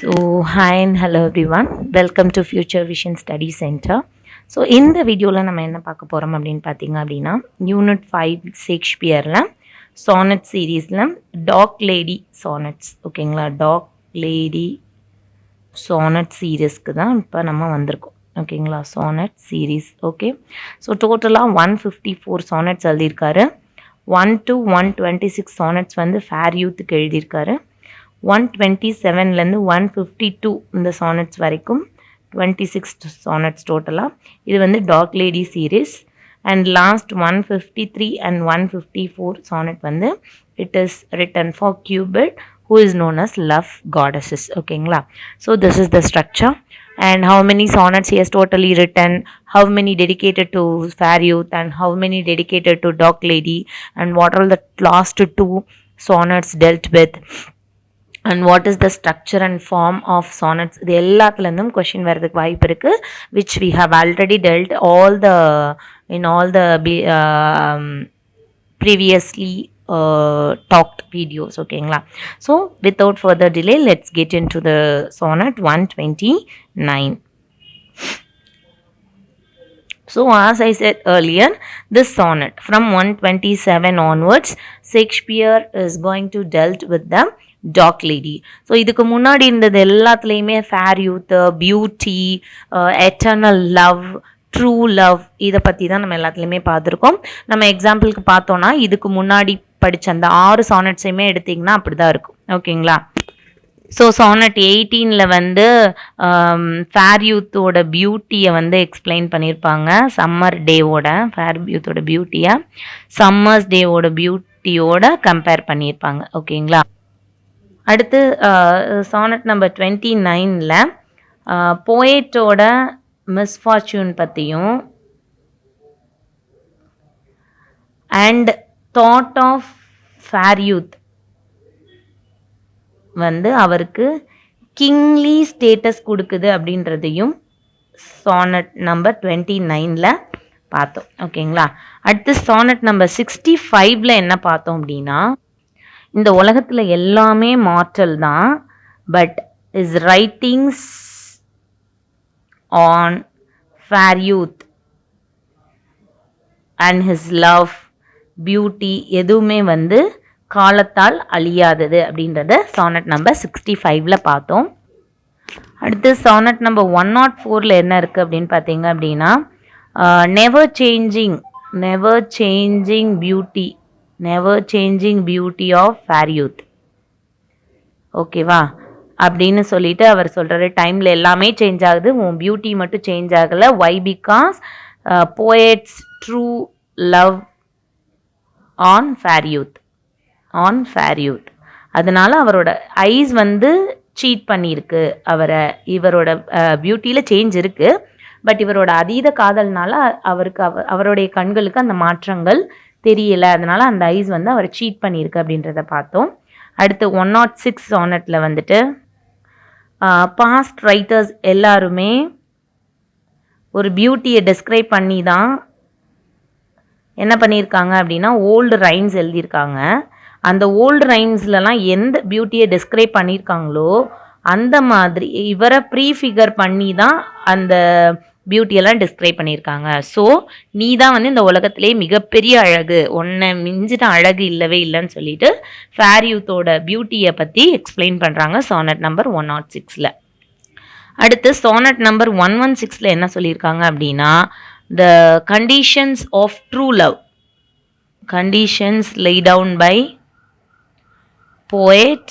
So hi and hello everyone welcome to future vision study centre so இந்த வீடியோவில் நம்ம என்ன பார்க்க போகிறோம் அப்படின்னு பார்த்தீங்க அப்படின்னா யூனிட் ஃபைவ் ஷேக்ஸ்பியரில் சானட் சீரீஸில் டாக் லேடி சானட்ஸ் ஓகேங்களா டாக் லேடி சானட் சீரீஸ்க்கு தான் இப்போ நம்ம வந்திருக்கோம் ஓகேங்களா சானட் சீரீஸ் ஓகே ஸோ டோட்டலாக ஒன் ஃபிஃப்டி ஃபோர் சானட்ஸ் எழுதியிருக்காரு. One to one twenty six sonnets வந்து ஃபேர் யூத்துக்கு எழுதியிருக்காரு. ஒன் டுவெண்ட்டி செவன்லேருந்து ஒன் ஃபிஃப்டி டூ இந்த சானட்ஸ் வரைக்கும் டுவெண்ட்டி சிக்ஸ் சானட்ஸ் டோட்டலாக இது வந்து dark lady series and last one fifty three and one fifty four sonnet வந்து it is written for Cupid who is known as love goddesses ஓகேங்களா so this is the structure and how many sonnets he has totally written how many dedicated to fair youth and how many dedicated to dog lady and what are the last two sonnets dealt with and what is the structure and form of sonnets இது எல்லாத்துலேருந்தும் question வர்றதுக்கு வாய்ப்பு இருக்குது which we have already dealt all the in all the b previously talked videos ஓகேங்களா so without further delay let's get into the sonnet one twenty nine So, as I said earlier, this sonnet from 127 onwards, Shakespeare is going to dealt with the dark lady so இதுக்கு முன்னாடி இருந்தது எல்லாத்துலேயுமே fair youth beauty eternal love true love இதை பற்றி தான் நம்ம எல்லாத்துலேயுமே பார்த்துருக்கோம். நம்ம எக்ஸாம்பிளுக்கு பார்த்தோன்னா இதுக்கு முன்னாடி படித்த அந்த ஆறு சானட்ஸையுமே எடுத்திங்கன்னா அப்படி தான் இருக்கும் ஓகேங்களா ஸோ சானட் எயிட்டீனில் வந்து ஃபேர் யூத்தோட பியூட்டியை வந்து எக்ஸ்பிளைன் பண்ணியிருப்பாங்க சம்மர் டேவோட ஃபேர் யூத்தோட பியூட்டியை சம்மர்ஸ் டேவோட பியூட்டியோட கம்பேர் பண்ணியிருப்பாங்க ஓகேங்களா அடுத்து சானட் நம்பர் டுவெண்ட்டி நைனில் போயட்டோட மிஸ்ஃபார்ச்சூன் பற்றியும் and thought of fair youth வந்து அவருக்கு கிங்லி ஸ்டேட்டஸ் கொடுக்குது அப்படின்றதையும் சானட் நம்பர் டுவெண்ட்டி நைனில் பார்த்தோம். ஓகேங்களா அடுத்து சானட் நம்பர் சிக்ஸ்டி ஃபைவ்ல என்ன பார்த்தோம் அப்படின்னா இந்த உலகத்தில் எல்லாமே மாற்றல் தான் but is writings on fair youth and his love beauty எதுவுமே வந்து காலத்தால் அழியாதது அப்படின்றத சானட் நம்பர் சிக்ஸ்டி ஃபைவ்ல பார்த்தோம். அடுத்து சானட் நம்பர் ஒன் நாட் ஃபோரில் என்ன இருக்குது அப்படின்னு பார்த்தீங்க அப்படின்னா never changing never changing beauty never changing beauty of fair youth ஓகேவா அப்படின்னு சொல்லிட்டு அவர் சொல்கிறாரு டைமில் எல்லாமே சேஞ்ச் ஆகுது. உன் பியூட்டி மட்டும் சேஞ்ச் ஆகலை. Why because poet's true love on fair youth on fair youth அதனால அவரோட ஐஸ் வந்து சீட் பண்ணியிருக்கு. அவரை இவரோட பியூட்டியில் சேஞ்ச் இருக்குது பட் இவரோட அதீத காதல்னால அவருக்கு அவ அவருடைய கண்களுக்கு அந்த மாற்றங்கள் தெரியல. அதனால அந்த ஐஸ் வந்து அவர் சீட் பண்ணியிருக்கு அப்படின்றத பார்த்தோம். அடுத்து ஒன் நாட் சிக்ஸ் ஆனட்டில் வந்துட்டு பாஸ்ட் ரைட்டர்ஸ் எல்லாருமே ஒரு பியூட்டியை டிஸ்கிரைப் பண்ணி தான் என்ன பண்ணியிருக்காங்க அப்படின்னா ஓல்டு ரைம்ஸ் எழுதியிருக்காங்க. அந்த ஓல்டு ரைம்ஸ்லலாம் எந்த பியூட்டியை டிஸ்கிரைப் பண்ணியிருக்காங்களோ அந்த மாதிரி இவரை ப்ரீஃபிகர் பண்ணி தான் அந்த பியூட்டியெல்லாம் டிஸ்கிரைப் பண்ணியிருக்காங்க. ஸோ நீ தான் வந்து இந்த உலகத்திலே மிகப்பெரிய அழகு. உன்னை மிஞ்சின அழகு இல்லவே இல்லைன்னு சொல்லிட்டு ஃபேர் யூத்தோட பியூட்டியை பற்றி எக்ஸ்பிளைன் பண்ணுறாங்க சானட் நம்பர் ஒன் நாட் சிக்ஸில் அடுத்து சானட் நம்பர் ஒன் ஒன் சிக்ஸில் என்ன சொல்லியிருக்காங்க அப்படின்னா the conditions of true love conditions lay down by poet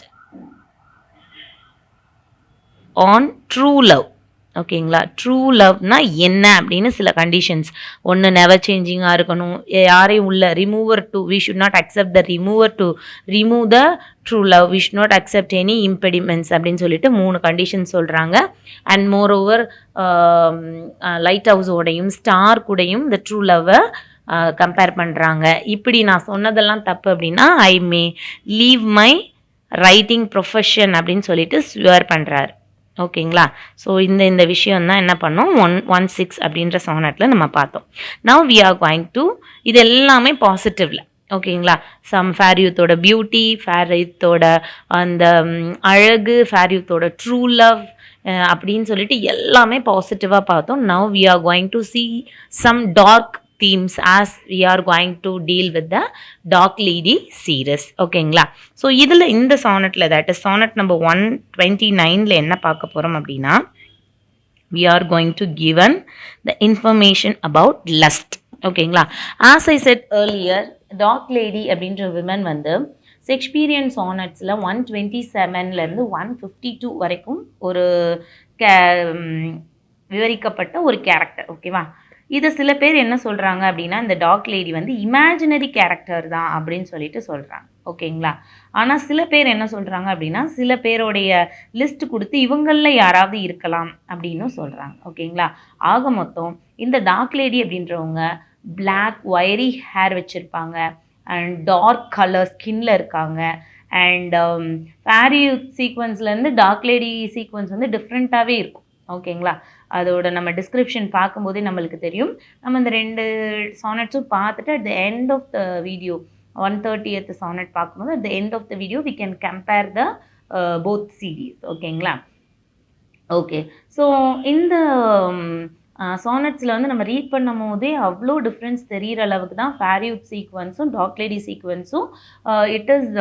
on true love ஓகேங்களா? ட்ரூ லவ்னா என்ன? அப்படின்னு சில கண்டிஷன்ஸ் ஒன்று நெவர் சேஞ்சிங்காக இருக்கணும். யாரையும் உள்ள remover to we should not accept the remover to remove the true love we should not accept any impediments அப்படின்னு சொல்லிட்டு மூணு கண்டிஷன் சொல்கிறாங்க அண்ட் மோர் ஓவர் லைட் ஹவுஸோடையும் ஸ்டார் கூடையும் இந்த ட்ரூ லவ்வை கம்பேர் பண்ணுறாங்க இப்படி நான் சொன்னதெல்லாம் தப்பு அப்படின்னா I may leave my writing profession அப்படின்னு சொல்லிட்டு ஸ்வியர் பண்ணுறாரு ஓகேங்களா? ஸோ இந்த இந்த விஷயம் தான் என்ன பண்ணோம்? ஒன் ஒன் சிக்ஸ் அப்படின்ற சானட்டில் நம்ம பார்த்தோம். Now we are going to இது எல்லாமே பாசிட்டிவில் ஓகேங்களா? சம் ஃபேர் யூத்தோட பியூட்டி ஃபேர் யூத்தோட அந்த அழகு ஃபேர் யூத்தோட ட்ரூ லவ் அப்படின்னு சொல்லிட்டு எல்லாமே பாசிட்டிவாக பார்த்தோம். Now we are going to see some dark themes as we are going to deal with the dark lady series. ஓகேங்களா ஸோ இதில் இந்த சானட்டில் that is sonnet number one twenty நைனில் என்ன பார்க்க போகிறோம் அப்படின்னா we are going to given the information about lust ஓகேங்களா as I said earlier dark lady அப்படின்ற விமன் வந்து செக்ஸ்பீரியன் சானட்ஸில் ஒன் டுவெண்ட்டி செவன்லேருந்து ஒன் ஃபிஃப்டி டூ வரைக்கும் ஒரு கே விவரிக்கப்பட்ட ஒரு கேரக்டர் ஓகேவா இதை சில பேர் என்ன சொல்கிறாங்க அப்படின்னா இந்த டாக் லேடி வந்து இமேஜினரி கேரக்டர் தான் அப்படின்னு சொல்லிட்டு சொல்கிறாங்க ஓகேங்களா? ஆனால் சில பேர் என்ன சொல்கிறாங்க அப்படின்னா சில பேருடைய லிஸ்ட் கொடுத்து இவங்களில் யாராவது இருக்கலாம் அப்படின்னும் சொல்கிறாங்க ஓகேங்களா? ஆக மொத்தம் இந்த டார்க் லேடி அப்படின்றவங்க பிளாக் ஒயரி ஹேர் வச்சுருப்பாங்க. அண்ட் டார்க் கலர் ஸ்கின்ல இருக்காங்க. அண்ட் ஃபேரி சீக்வன்ஸ்லேருந்து டார்க் லேடி சீக்வன்ஸ் வந்து டிஃப்ரெண்ட்டாகவே இருக்கும். ஓகேங்களா? அதோட நம்ம டிஸ்கிரிப்ஷன் பார்க்கும்போதே நம்மளுக்கு தெரியும். நம்ம இந்த ரெண்டு சானட்ஸும் பார்த்துட்டு at the end of the video one thirtieth sonnet பார்க்கும்போது at the end of the video we can compare the both series ஓகேங்களா ஓகே ஸோ இந்த சானட்ஸில் வந்து நம்ம ரீட் பண்ணும் போதே அவ்வளோ டிஃப்ரென்ஸ் தெரிகிற அளவுக்கு தான் ஃபேரியூட் சீக்வன்ஸும் dark lady சீக்வன்ஸும் it is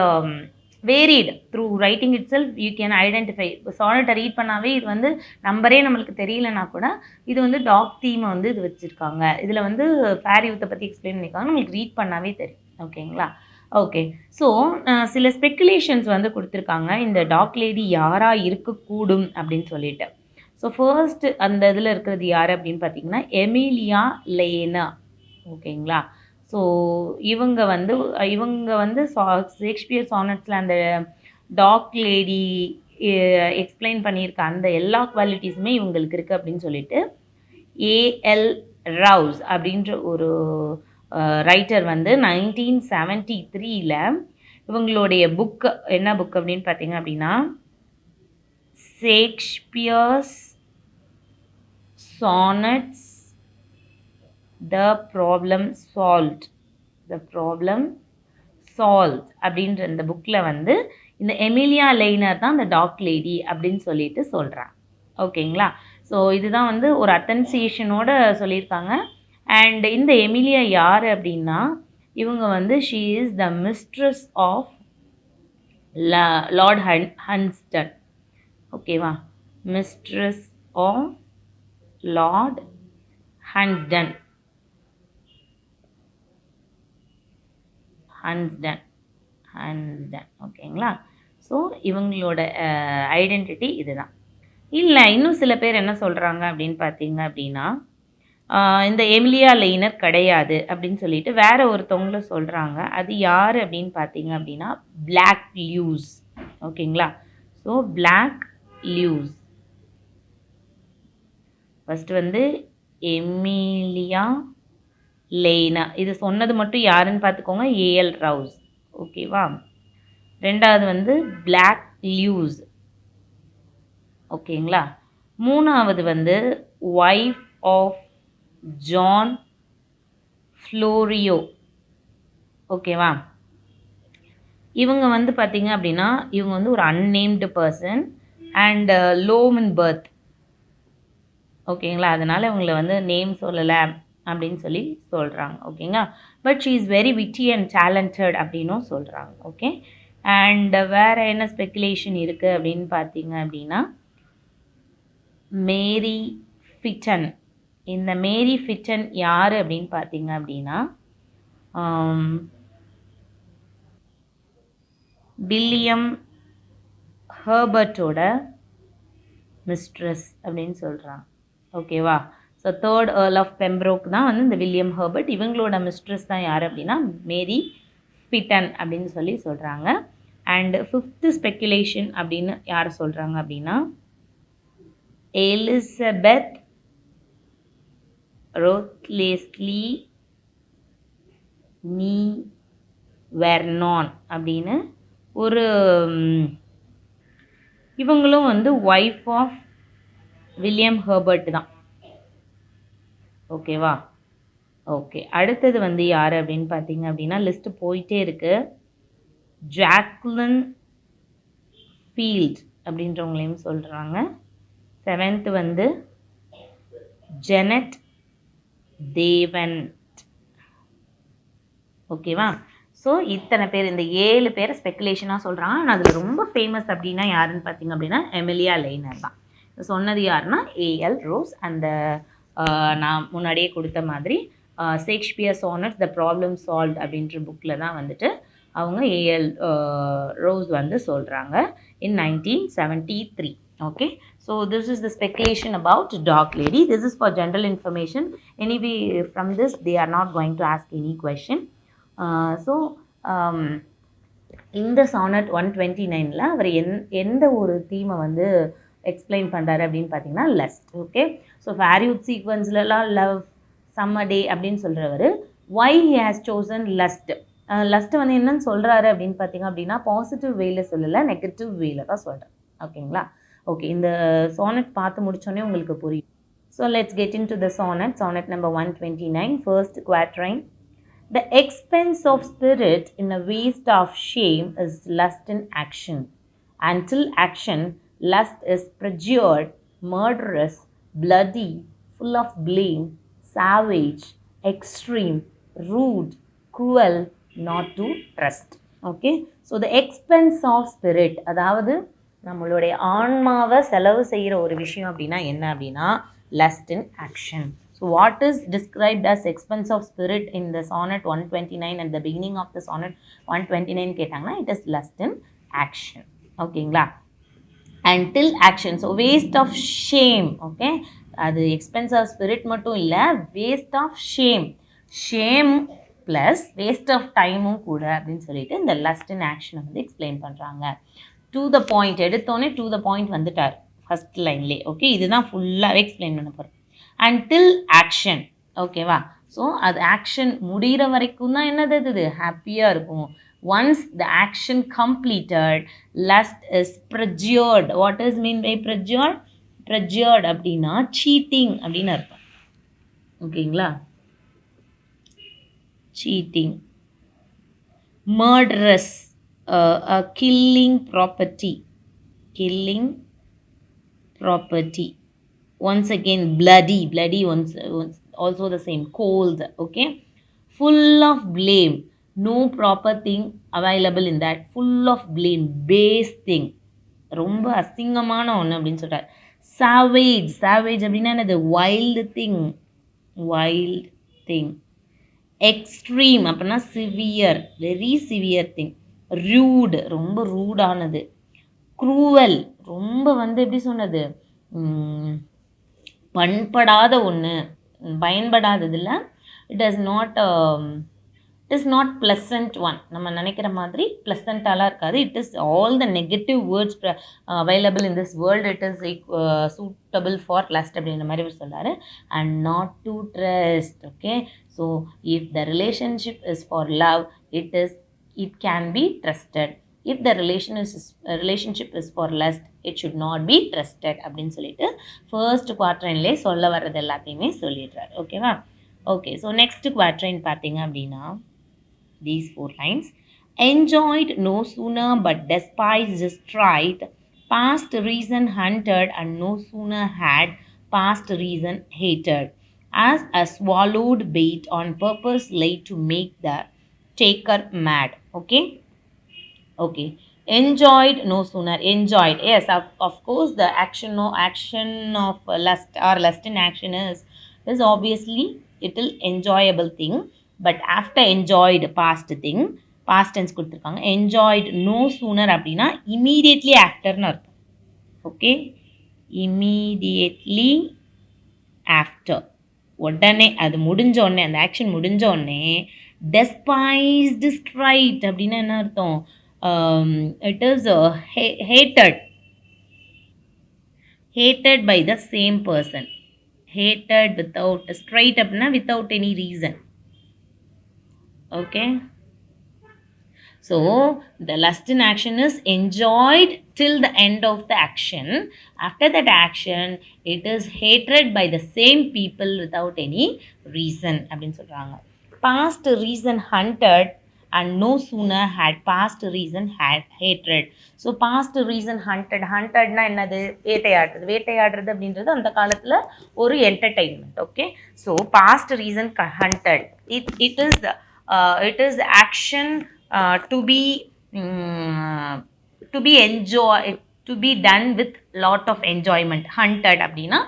varied through writing itself you can identify இப்போ சானட்டை ரீட் பண்ணாவே இது வந்து நம்பரே நம்மளுக்கு தெரியலனா கூட இது வந்து டாக் தீமை வந்து இது வச்சுருக்காங்க. இதில் வந்து ஃபேரியூத்தை பற்றி எக்ஸ்பிளைன் பண்ணியிருக்காங்க. நம்மளுக்கு ரீட் பண்ணாவே தெரியும். ஓகேங்களா? ஓகே. ஸோ சில ஸ்பெக்குலேஷன்ஸ் வந்து கொடுத்துருக்காங்க. இந்த டாக் லேடி யாராக இருக்கக்கூடும் அப்படின்னு சொல்லிட்டு. ஸோ ஃபர்ஸ்ட் அந்த இதில் இருக்கிறது யார் அப்படின்னு பார்த்தீங்கன்னா எமிலியா லேனா ஓகேங்களா? ஸோ இவங்க வந்து இவங்க வந்து சா ஷேக்ஸ்பியர் சானட்ஸில் அந்த டாக் லேடி எக்ஸ்பிளைன் பண்ணியிருக்க அந்த எல்லா குவாலிட்டிஸுமே இவங்களுக்கு இருக்குது அப்படின்னு சொல்லிட்டு ஏஎல் ரவுஸ் அப்படின்ற ஒரு ரைட்டர் வந்து நைன்டீன் செவன்ட்டி த்ரீல இவங்களுடைய புக்கு என்ன புக் அப்படின்னு பார்த்தீங்க அப்படின்னா Shakespeare's sonnets the problem solved the problem solve அப்படின்ற இந்த புக்கில் வந்து இந்த எமிலியா லைனர் தான் இந்த டாக் லேடி அப்படின்னு சொல்லிட்டு சொல்கிறாங்க ஓகேங்களா ஸோ இதுதான் வந்து ஒரு அத்தன்சியேஷனோட சொல்லியிருக்காங்க. அண்ட் இந்த எமிலியா யார் அப்படின்னா இவங்க வந்து she is the mistress of lord hun Hunsdon ஓகேவா mistress of lord Hunsdon Hunsdon Hunsdon ஓகேங்களா? ஸோ இவங்களோட ஐடென்டிட்டி இதுதான். இல்லை இன்னும் சில பேர் என்ன சொல்கிறாங்க அப்படின்னு பார்த்தீங்க அப்படின்னா இந்த எமிலியா லைனர் கிடையாது அப்படின்னு சொல்லிட்டு வேற ஒருத்தவங்கள சொல்கிறாங்க அது யார் அப்படின்னு பார்த்தீங்க அப்படின்னா பிளாக் லியூஸ் ஓகேங்களா? ஸோ பிளாக் லியூஸ் ஃபஸ்ட்டு வந்து எமிலியா லெய்னா இது சொன்னது மட்டும் யாருன்னு பார்த்துக்கோங்க. ஏஎல் ரவுஸ் ஓகேவா ரெண்டாவது வந்து பிளாக் லியூஸ் ஓகேங்களா மூணாவது வந்து ஒய்ஃப் ஆஃப் ஜான் ஃப்ளோரியோ ஓகேவா இவங்க வந்து பார்த்தீங்க அப்படின்னா இவங்க வந்து ஒரு unnamed person and low in birth ஓகேங்களா அதனால் இவங்களை வந்து நேம் சொல்லலை. அப்படின்னு சொல்லி சொல்கிறாங்க ஓகேங்களா but she is very witty and talented அப்படின்னும் சொல்கிறாங்க ஓகே அண்ட் வேறு என்ன ஸ்பெக்குலேஷன் இருக்குது அப்படின்னு பார்த்தீங்க அப்படின்னா மேரி ஃபிட்டன் இந்த மேரி ஃபிட்டன் யார் அப்படின்னு பார்த்தீங்க அப்படின்னா வில்லியம் ஹர்பர்ட்டோட மிஸ்ட்ரஸ் அப்படின்னு சொல்கிறாங்க ஓகேவா so third earl of Pembroke தான் வந்து இந்த வில்லியம் ஹர்பர்ட் இவங்களோட மிஸ்ட்ரஸ் தான் யார் அப்படின்னா மேரி ஃபிட்டன் அப்படின்னு சொல்லி சொல்கிறாங்க அண்ட் ஃபிஃப்த்து ஸ்பெக்குலேஷன் அப்படின்னு யார் சொல்கிறாங்க அப்படின்னா எலிசபெத் ரோத்லேஸ்லி நீ வெர்னான் அப்படின்னு ஒரு இவங்களும் வந்து ஒய்ஃப் ஆஃப் வில்லியம் ஹர்பர்ட் தான். ஓகேவா ஓகே அடுத்தது வந்து யார் அப்படின்னு பார்த்தீங்க அப்படின்னா லிஸ்ட்டு போயிட்டே இருக்கு. ஜாக்லன் ஃபீல்ட் அப்படின்றவங்களையும் சொல்கிறாங்க செவன்த்து வந்து ஜெனட் தேவன் ஓகேவா ஸோ இத்தனை பேர் இந்த ஏழு பேரை ஸ்பெக்குலேஷனாக சொல்கிறாங்க ஆனால் அதில் ரொம்ப ஃபேமஸ் அப்படின்னா யாருன்னு பார்த்தீங்க அப்படின்னா எமிலியா லைனர் தான். சொன்னது யாருன்னா ஏஎல் ரோஸ் அந்த நான் முன்னாடியே கொடுத்த மாதிரி Shakespeare sonnet the problem solve அப்படின்ற புக்கில் தான் வந்துட்டு அவங்க ஏஎல் ரோஸ் வந்து சொல்கிறாங்க in nineteen seventy three okay so this is the speculation about dark lady this is for general information anyway from this they are not going to ask any question so இந்த sonnet one twenty நைனில் அவர் எந் எந்த ஒரு தீமை வந்து explain பண்ணுறாரு அப்படின்னு பார்த்தீங்கன்னா lust okay so fair youth சீக்வன்ஸ்லலாம் love summer day அப்படின்னு சொல்கிறவர் why he has chosen lust lust வந்து என்னன்னு சொல்கிறாரு அப்படின்னு பார்த்தீங்க அப்படின்னா பாசிட்டிவ் வேல சொல்லலை நெகட்டிவ் வேல தான் சொல்கிறேன் ஓகேங்களா ஓகே இந்த சானட் பார்த்து முடிச்சோன்னே உங்களுக்கு புரியும். So let's get into the sonnet sonnet number one twenty nine first quatrain the expense of spirit in a waste of shame is lust in action and till action lust is perjured, murderous, bloody, full of blame, savage, extreme, rude, cruel, not to trust. Okay so the expense of spirit அதாவது நம்மளுடைய ஆன்மாவை செலவு செய்கிற ஒரு விஷயம் அப்படின்னா என்ன அப்படின்னா lust in action so what is described as expense of spirit in the sonnet one twenty nine at the beginning of the sonnet one twenty nine கேட்டாங்கன்னா it is lust in action ஓகேங்களா and till action so waste of shame okay அது expense of spirit மட்டும் இல்லை waste of shame shame plus waste of டைமும் கூட அப்படின்னு சொல்லிட்டு இந்த லஸ்ட் இன் ஆக்ஷனை வந்து எக்ஸ்பிளைன் பண்ணுறாங்க டு த பாயிண்ட் எடுத்தோடனே டு த பாயிண்ட் வந்துட்டார். ஃபஸ்ட் லைன்லேயே ஓகே இதுதான் ஃபுல்லாகவே எக்ஸ்பிளைன் பண்ண போகிறோம் அண்ட் டில் ஆக்ஷன் ஓகேவா ஸோ அது ஆக்ஷன் முடிகிற வரைக்கும் தான் என்னது இது? ஹாப்பியாக இருக்கும். once the action completed lust is perjured what is mean by perjured perjured அப்படின்னா சீட்டிங் அப்படின்னு அர்த்தம் ஓகேங்களா cheating murderous killing property killing property once again bloody bloody once, once also the same cold okay full of blame no proper thing available in that full of blame base thing ரொம்ப அசிங்கமான ஒன்று அப்படின்னு சொல்கிறார் savage savage அப்படின்னா என்னது? Wild thing wild thing extreme அப்படின்னா severe very severe thing rude ரொம்ப ரூடானது க்ரூவல் ரொம்ப வந்து எப்படி சொன்னது? பண்படாத ஒன்று பயன்படாததில் it has not it is not pleasant one நம்ம நினைக்கிற மாதிரி ப்ளசண்ட்டாலாம் இருக்காது. It is all the negative words available in this world it is suitable for lust அப்படின்ற மாதிரி சொல்கிறாரு and not to trust okay so if the relationship is for love it is it can be trusted if the relation is relationship is for lust it should not be trusted அப்படின்னு சொல்லிட்டு first குவார்ட்ரைன்லேயே சொல்ல வர்றது எல்லாத்தையுமே சொல்லிடுறாரு. ஓகேவா okay so next quatrain பார்த்தீங்க அப்படின்னா these four lines. Enjoyed no sooner but despised strife. Past reason hunted and no sooner had past reason hated. As a swallowed bait on purpose laid to make the taker mad. Okay? Okay. Enjoyed no sooner. Enjoyed. Yes of, of course the action no action of lust or lust in action is is obviously little enjoyable thing. But after enjoyed past thing past tense கொடுத்துருக்காங்க. Enjoyed no sooner அப்படின்னா immediately ஆஃப்டர்னு அர்த்தம். Okay immediately after உடனே அது முடிஞ்ச உடனே அந்த action முடிஞ்ச உடனே டெஸ்பைஸ்டு ஸ்ட்ரைட் அப்படின்னா என்ன அர்த்தம்? It is hated hated by the same person hated without straight அப்படின்னா without any reason okay So the lust in action is enjoyed till the end of the action. After that action, it is hatred by the same people without any reason அப்படின்னு சொல்கிறாங்க past reason hunted and no sooner had past reason had hatred so past reason hunted huntedனா என்னது வேட்டையாடுறது வேட்டையாடுறது அப்படின்றது அந்த காலத்தில் ஒரு entertainment okay so past reason hunted it it is uh, Uh, it is action uh, to be um, to be enjoy to be done with lot of enjoyment. Hunted அப்படின்னா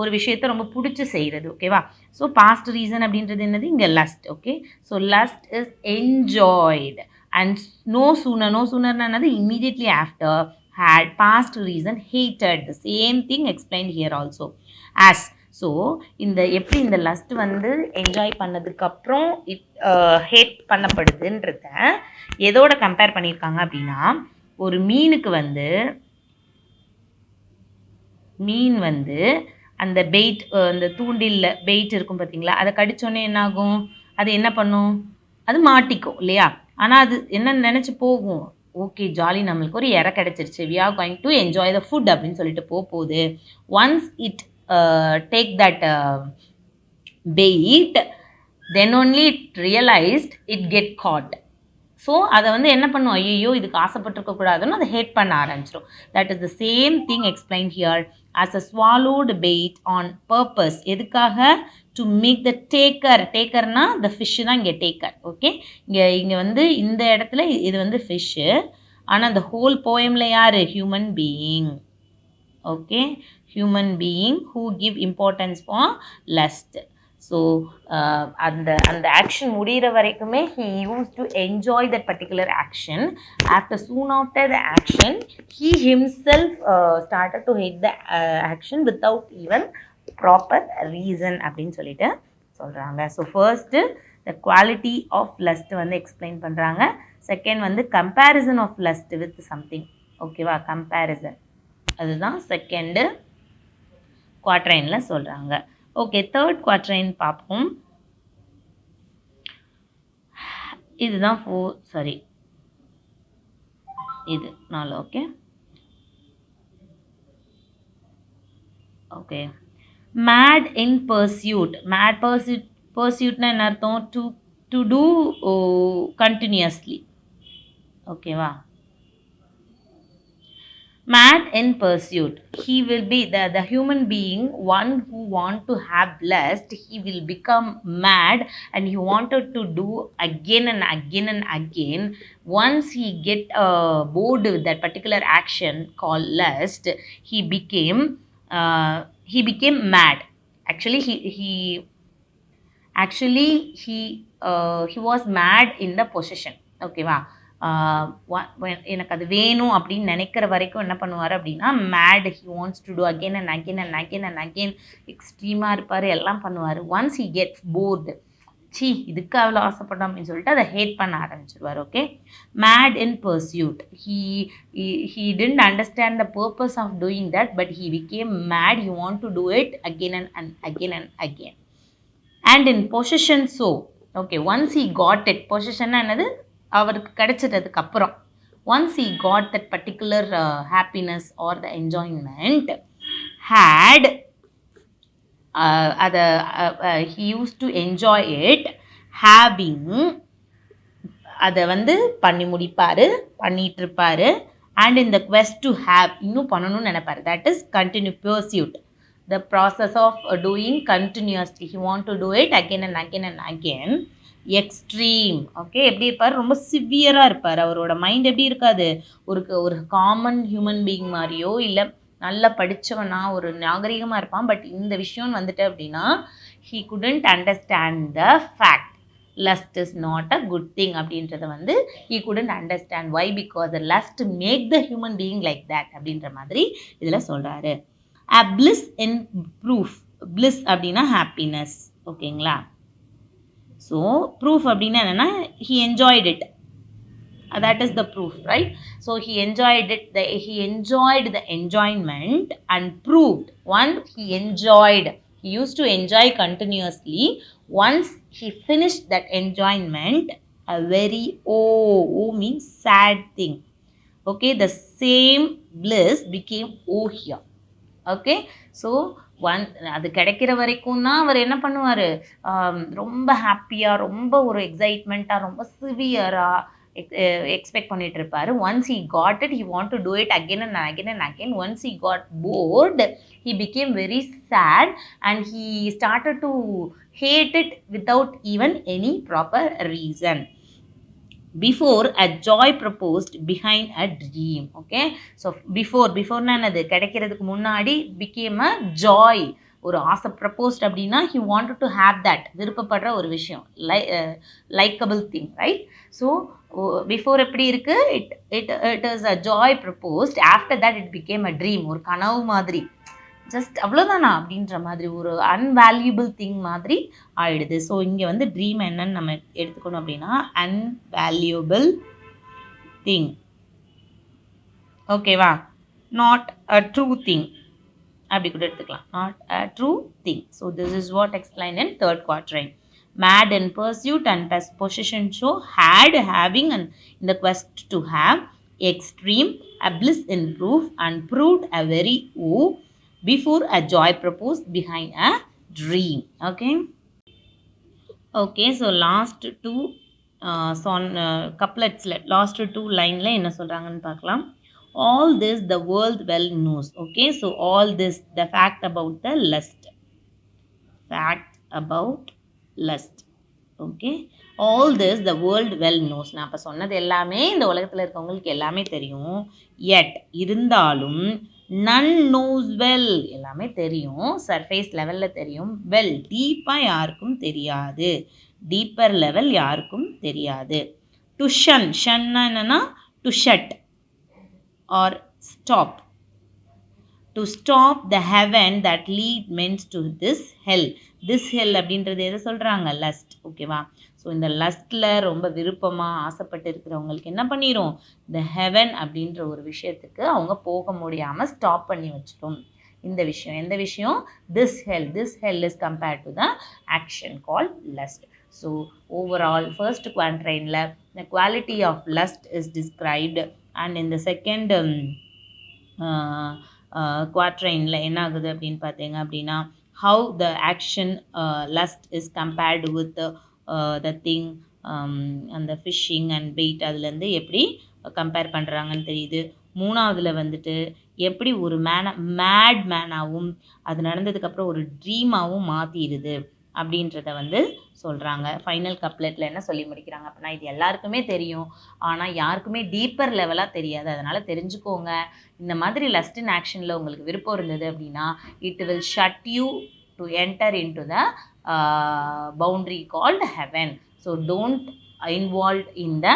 ஒரு விஷயத்த ரொம்ப பிடிச்சி செய்கிறது ஓகேவா ஸோ பாஸ்ட் ரீசன் அப்படின்றது என்னது? இங்கே lust okay so lust is enjoyed and no sooner no சூனர்னது என்னது? Immediately after hate past reason hated the same thing explain here also as so இந்த எப்படி இந்த லஸ்ட் வந்து என்ஜாய் பண்ணதுக்கப்புறம் இட் ஹேட் பண்ணப்படுதுன்றத எதோட கம்பேர் பண்ணியிருக்காங்க அப்படின்னா ஒரு மீனுக்கு வந்து மீன் வந்து அந்த பெயிட் அந்த தூண்டில்ல பெயிட் இருக்கும் பார்த்தீங்களா அதை கடிச்சோன்னே என்னாகும்? அது என்ன பண்ணும்? அது மாட்டிக்கும் இல்லையா? ஆனால் அது என்ன நினச்சி போகும்? ஓகே ஜாலி நம்மளுக்கு ஒரு இறை கிடச்சிருச்சு. We are going to enjoy the food அப்படின்னு சொல்லிட்டு போக போகுது once it take that bait then only it realised it get caught so அதை வந்து என்ன பண்ணும்? ஐயோ இதுக்கு ஆசைப்பட்டிருக்க கூடாதுன்னு அதை ஹேட் பண்ண ஆரம்பிச்சிடும் that is the same thing explain here as a swallowed bait on purpose எதுக்காக? டு மேக் த டேக்கர் டேக்கர்னா த ஃபிஷ்ஷு தான் இங்கே டேக்கர் ஓகே இங்கே இங்கே வந்து இந்த இடத்துல இது வந்து ஃபிஷ்ஷு ஆனால் அந்த ஹோல் போயமில் யார்? Human being okay human being who give importance for lust so அந்த அந்த ஆக்ஷன் முடிகிற வரைக்குமே he use to enjoy that particular action after soon after the action he himself started to hate the action without even proper reason அப்படின்னு சொல்லிட்டு சொல்கிறாங்க so first the quality of lust வந்து explain பண்ணுறாங்க second வந்து comparison of lust with something ஓகேவா comparison அதுதான் second குவாட்ரைனில் சொல்கிறாங்க ஓகே தேர்ட் குவாட்ரைன் பார்ப்போம். இதுதான் ஃபோர் சாரி இது நாலு okay okay mad in pursuit mad pursuit பர்சியூட்னா என்ன அர்த்தம்? டு டு டூ கண்டினியூஸ்லி ஓகேவா mad in pursuit. He will be the, the human being one who want to have lust. He will become mad and he wanted to do again and again and again. Once he get uh, bored with that particular action called lust he became uh, he became mad. Actually he he actually he uh, he was mad in the possession. Okay wow. எனக்கு அது வேணும் அப்படின்னு நினைக்கிற வரைக்கும் என்ன பண்ணுவார் அப்படின்னா mad he wants to do again and again and again and again எக்ஸ்ட்ரீமாக இருப்பார் எல்லாம் பண்ணுவார். Once he gets bored see இதுக்கு அவ்வளோ ஆசைப்பட்டோம் அப்படின்னு சொல்லிட்டு அதை ஹேட் பண்ண ஆரம்பிச்சிருவார் okay mad in pursuit he he didn't understand the purpose of doing that but he became mad he want to do it again and and again and again and in possession so okay once he got it பொசிஷன்னா என்னது? அவருக்கு கிடைச்சதுக்கு அப்புறம் once he got that particular happiness or the enjoyment hate அதை he use to enjoy it having அதை வந்து பண்ணி முடிப்பார் பண்ணிட்டு இருப்பார் அண்ட் இந்த குவெஸ்ட் டு ஹேவ் இன்னும் பண்ணணும்னு நினைப்பார். That is continue pursuit the process of doing continuously he want to do it again and again and again extreme okay எப்படி இருப்பார்? ரொம்ப சிவியராக இருப்பார். அவரோட மைண்ட் எப்படி இருக்காது? ஒரு ஒரு காமன் ஹியூமன் பீயிங் மாதிரியோ இல்லை நல்லா படித்தவனா ஒரு நாகரிகமாக இருப்பான். பட் இந்த விஷயம்னு வந்துட்டு அப்படின்னா he couldn't understand the fact lust is not a good thing அப்படின்றத வந்து he couldn't understand why because lust make the human being like that அப்படின்ற மாதிரி இதில் சொல்கிறாரு a bliss in proof bliss அப்படின்னா ஹாப்பினஸ் ஓகேங்களா ஸோ ப்ரூஃப் அப்படின்னா என்னென்னா he enjoyed it that is the proof right so he enjoyed it the he enjoyed the enjoyment and proved one he enjoyed he used to enjoy continuously once he finished that enjoyment a very oh oh means sad thing okay the same bliss became oh here okay so one அது கிடைக்கிற வரைக்கும் தான் அவர் என்ன பண்ணுவார்? ரொம்ப ஹாப்பியாக ரொம்ப ஒரு எக்ஸைட்மெண்ட்டாக ரொம்ப சிவியராக எக்ஸ்பெக்ட் பண்ணிட்டு இருப்பாரு. Once he got it he want to do it again and again and again once he got bored he became very sad and he started to hate it without even any proper reason before a joy proposed behind a dream okay so before பிஃபோர்னா என்னது? கிடைக்கிறதுக்கு முன்னாடி became a joy ஒரு ஆசை proposed அப்படின்னா he want to have that விருப்பப்படுற ஒரு விஷயம். லை likable thing right so before எப்படி இருக்குது it it it is a joy proposed after that it became a dream ஒரு கனவு மாதிரி. ஜஸ்ட் அவ்வளோதானா அப்படின்ற மாதிரி ஒரு அன்வேல்யூபிள் திங் மாதிரி ஆயிடுது. ஸோ இங்கே வந்து ட்ரீம் என்னன்னு நம்ம எடுத்துக்கணும் அப்படின்னா அன்வேல்யூபிள் திங் ஓகேவா நாட் அ ட்ரூ திங் அப்படி கூட எடுத்துக்கலாம். Not a true thing so this is what explain in third quatrain mad and pursuit and pos- possession so had having அண்ட் in the quest to have extreme a bliss in proof and proved a before a joy proposed behind a dream okay okay so last two uh, son, last two லைனில் என்ன சொல்கிறாங்கன்னு பார்க்கலாம் all this the world well knows okay so all this the fact about the lust fact about lust okay all this the world well knows நான் இப்போ சொன்னது எல்லாமே இந்த உலகத்தில் இருக்கவங்களுக்கு எல்லாமே தெரியும் எட் இருந்தாலும் நன் நோஸ் வெல் எல்லாமே தெரியும். சர்ஃபேஸ் லெவலில் தெரியும். வெல் டீப்பாக யாருக்கும் தெரியாது. டீப்பர் லெவல் யாருக்கும் தெரியாது. டு ஷன் ஷன்னா என்னென்னா to shut or stop to stop the heaven that lead men's to this hell this hell அப்படின்றது எதை சொல்கிறாங்க லஸ்ட் ஓகேவா ஸோ இந்த லஸ்ட்டில் ரொம்ப விருப்பமாக ஆசைப்பட்டு இருக்கிறவங்களுக்கு என்ன பண்ணிடும் இந்த ஹெவன் அப்படின்ற ஒரு விஷயத்துக்கு அவங்க போக முடியாமல் ஸ்டாப் பண்ணி வச்சிடும் இந்த விஷயம் எந்த விஷயம்? This hell this hell is compared to the action call lust so overall first குவான்ட்ரைனில் the quality of lust is described and இந்த செகண்ட் குவாட்ரைனில் என்ன ஆகுது அப்படின்னு பார்த்தீங்க அப்படின்னா how the action lust is compared with the thing um, அந்த fishing and bait அதுலேருந்து எப்படி கம்பேர் பண்ணுறாங்கன்னு தெரியுது. மூணாவதில் வந்துட்டு எப்படி ஒரு மேன மேட் மேனாகவும் அது நடந்ததுக்கப்புறம் ஒரு ட்ரீமாகவும் மாற்றிடுது அப்படின்றத வந்து சொல்கிறாங்க ஃபைனல் கப்லெட்டில் என்ன சொல்லி முடிக்கிறாங்க அப்படின்னா இது எல்லாருக்குமே தெரியும். ஆனால் யாருக்குமே டீப்பர் லெவலாக தெரியாது. அதனால் தெரிஞ்சுக்கோங்க. இந்த மாதிரி லஸ்ட் இன் ஆக்ஷனில் உங்களுக்கு விருப்பம் இருந்தது அப்படின்னா it will shut you to enter into the boundary called heaven so don't involve in the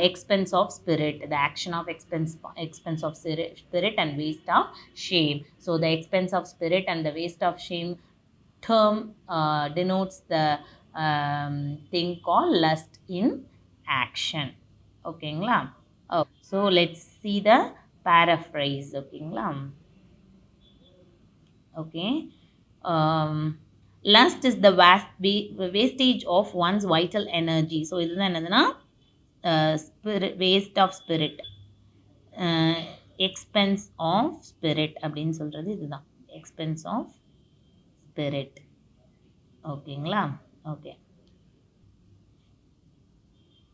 expense of spirit the action of expense expense of spirit, spirit and waste of shame so the expense of spirit and the waste of shame term uh, denotes the um, thing called lust in action ஓகேங்களா oh so let's see the paraphrase ஓகேங்களா okay lust is the vast wastage of one's vital energy. So இதுதான் என்னதுன்னா spirit waste of spirit expense of spirit அப்படின்னு சொல்கிறது இதுதான் expense of spirit ஓகேங்களா? Okay.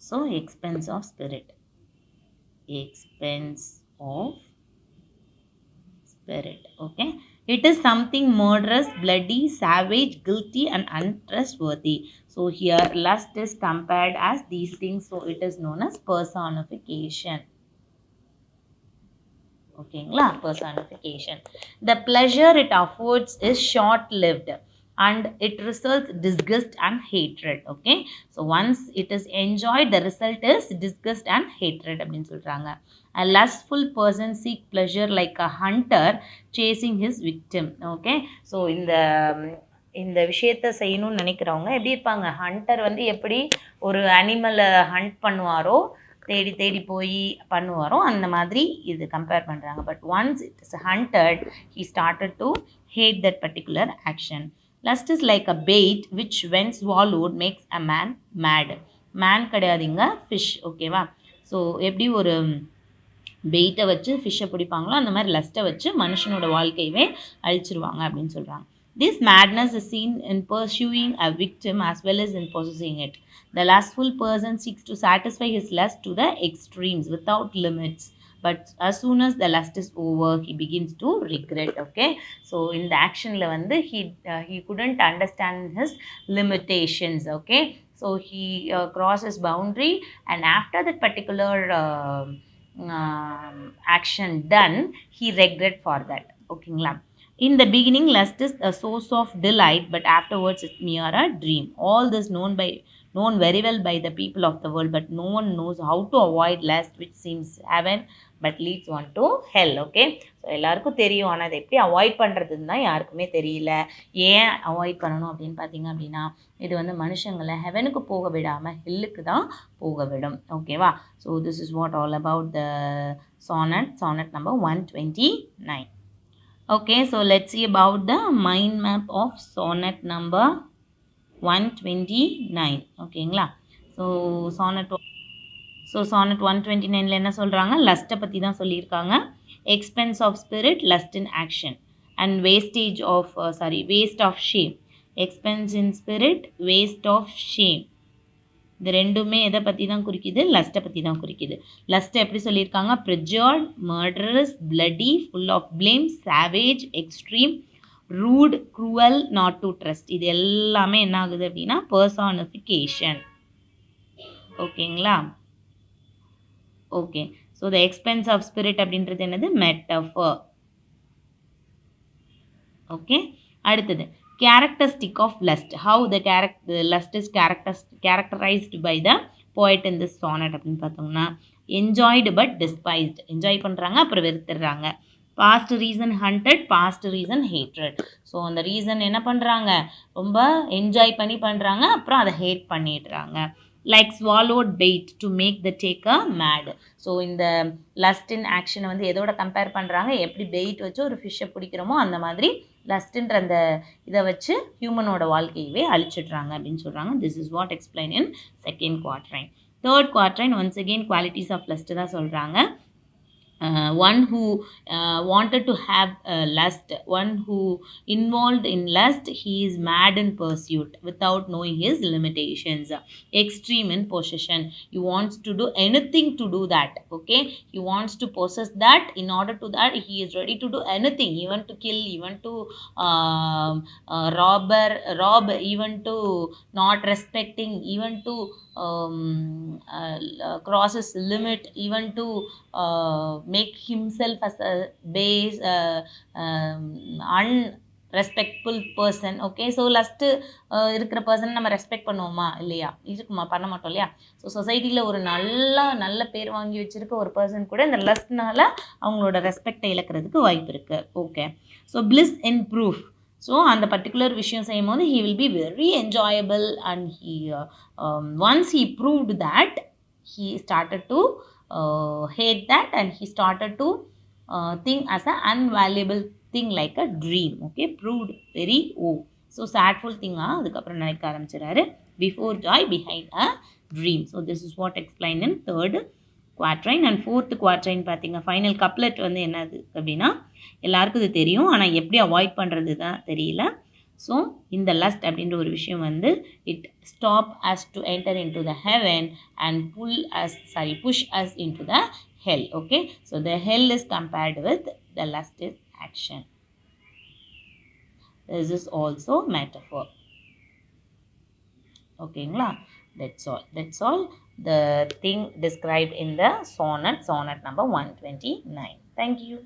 So expense of spirit expense of spirit okay. It is something murderous, bloody, savage, guilty, and untrustworthy. So here lust is compared as these things. So it is known as personification. ஓகேங்களா personification. The pleasure it affords is short-lived and it results disgust and hatred. Okay. So once it is enjoyed, the result is disgust and hatred அப்படின்னு சொல்றாங்க. A lustful person seek pleasure like a hunter chasing his victim. Okay so இந்த இந்த விஷயத்த செய்யணும்னு நினைக்கிறவங்க எப்படி இருப்பாங்க? Hunter வந்து எப்படி ஒரு அனிமலை ஹண்ட் பண்ணுவாரோ தேடி தேடி போய் பண்ணுவாரோ அந்த மாதிரி இது கம்பேர் பண்ணுறாங்க but once it is hunted he started to hate that particular action lust is like a bait which when swallowed makes a man mad man கிடையாதுங்க ஃபிஷ் ஓகேவா ஸோ எப்படி ஒரு வெயிட்டை வச்சு ஃபிஷ்ஷை பிடிப்பாங்களோ அந்த மாதிரி லஸ்ட்டை வச்சு மனுஷனோட வாழ்க்கையவே அழிச்சிருவாங்க அப்படின்னு சொல்கிறாங்க this madness is seen in pursuing a victim as well is in possessing it the lustful person seeks to satisfy his lust to the extremes without limits but as soon as the lust is over he begins to regret okay so இந்த ஆக்ஷனில் வந்து he he couldn't understand his limitations okay so he cross his boundary and after that particular action done he regret for that ஓகேங்களா in the beginning lust is a source of delight but afterwards it's mere a dream all this known by known very well by the people of the world but no one knows how to avoid lust which seems heaven but leads one to hell okay so எல்லாருக்கும் தெரியும். ஆனால் அதை எப்படி avoid பண்ணுறதுன்னு தான் யாருக்குமே தெரியல. ஏன் அவாய்ட் பண்ணணும் அப்படின்னு பார்த்தீங்க அப்படின்னா இது வந்து மனுஷங்களை ஹெவனுக்கு போக விடாமல் ஹெல்லுக்கு தான் போக விடும் ஓகேவா so this is what all about the sonnet sonnet number one twenty nine Okay, so let's see about the mind map of sonnet number 129. ஓகேங்களா so sonnet so sonnet one twenty நைனில் என்ன சொல்கிறாங்க லஸ்ட்டை பற்றி தான் சொல்லியிருக்காங்க expense of spirit lust in action and wastage of sorry waste of shame expense in spirit waste of shame இது ரெண்டுமே எதை பற்றி தான் குறிக்குது? லஸ்ட்டை பற்றி தான் குறிக்குது. லஸ்ட்டை எப்படி சொல்லியிருக்காங்க? Perjured murderous bloody full of blame savage extreme rude cruel not to trust இது எல்லாமே என்ன ஆகுது அப்படின்னா? பர்சானிஃபிகேஷன் ஓகேங்களா okay so the expense of spirit அப்படின்றது என்னது? மெட்டஃபர் ஓகே அடுத்தது characteristic of lust how the carat lust is characters characterized by the poet in this sonnet அப்படின்னு பார்த்தோம்னா என்ஜாய்டு பட் டிஸ்பைஸ்டு என்ஜாய் பண்ணுறாங்க அப்புறம் வெறுத்துடுறாங்க. Past reason hunted past reason hatred so அந்த reason என்ன பண்ணுறாங்க ரொம்ப என்ஜாய் பண்ணி பண்ணுறாங்க அப்புறம் அதை ஹேட் பண்ணிடுறாங்க. Like swallowed bait to make the take a mad so இந்த லஸ்டின் ஆக்ஷனை வந்து எதோட கம்பேர் பண்ணுறாங்க எப்படி பெயிட் வச்சு ஒரு ஃபிஷ்ஷை பிடிக்கிறோமோ அந்த மாதிரி லஸ்ட்டுன்ற அந்த இதை வச்சு ஹியூமனோட வாழ்க்கையவே அழிச்சிடுறாங்க அப்படின்னு சொல்கிறாங்க this is what explain in second quatrain third quatrain once again qualities of lust தான் சொல்கிறாங்க uh, one who uh, wanted to have uh, lust, one who involved in lust, he is mad in pursuit without knowing his limitations. Extreme in possession. He wants to do anything to do that. Okay, he wants to possess that. In order to that, he is ready to do anything, even to kill, even to um, uh, robber, rob, even to not respecting, even to um, uh, crosses limit, even to uh, make himself as a base unrespectful person okay so lust இருக்கிற person நம்ம respect பண்ணுவோமா? இல்லையா? இருக்குமா? பண்ண மாட்டோம் இல்லையா? So சொசைட்டியில் ஒரு நல்ல நல்ல பேர் வாங்கி வச்சுருக்க ஒரு பர்சன் கூட இந்த லஸ்ட்னால அவங்களோட ரெஸ்பெக்டை இழக்கிறதுக்கு வாய்ப்பு இருக்குது okay so bliss in proof so அந்த பர்டிகுலர் விஷயம் செய்யும் போது he will be very enjoyable and he once he proved that he started to hate that and he started to think as a unvaluable thing like a dream okay proved very oh so sadful திங்காக அதுக்கப்புறம் நினைக்க ஆரம்பிச்சிடாரு before joy behind a dream so this is what explain in third quatrain and fourth quatrain பார்த்தீங்க final couplet வந்து என்னது அப்படின்னா எல்லாருக்கும் இது தெரியும். ஆனால் எப்படி அவாய்ட் பண்ணுறது தான் தெரியல. ஸோ இந்த லஸ்ட் அப்படின்ற ஒரு விஷயம் வந்து it stop us to enter into the heaven and pull us sorry push us into the hell okay so the hell is compared with the lust is action this is also metaphor ஓகேங்களா that's all. That's all the thing described in the sonnet sonnet number 129 thank you.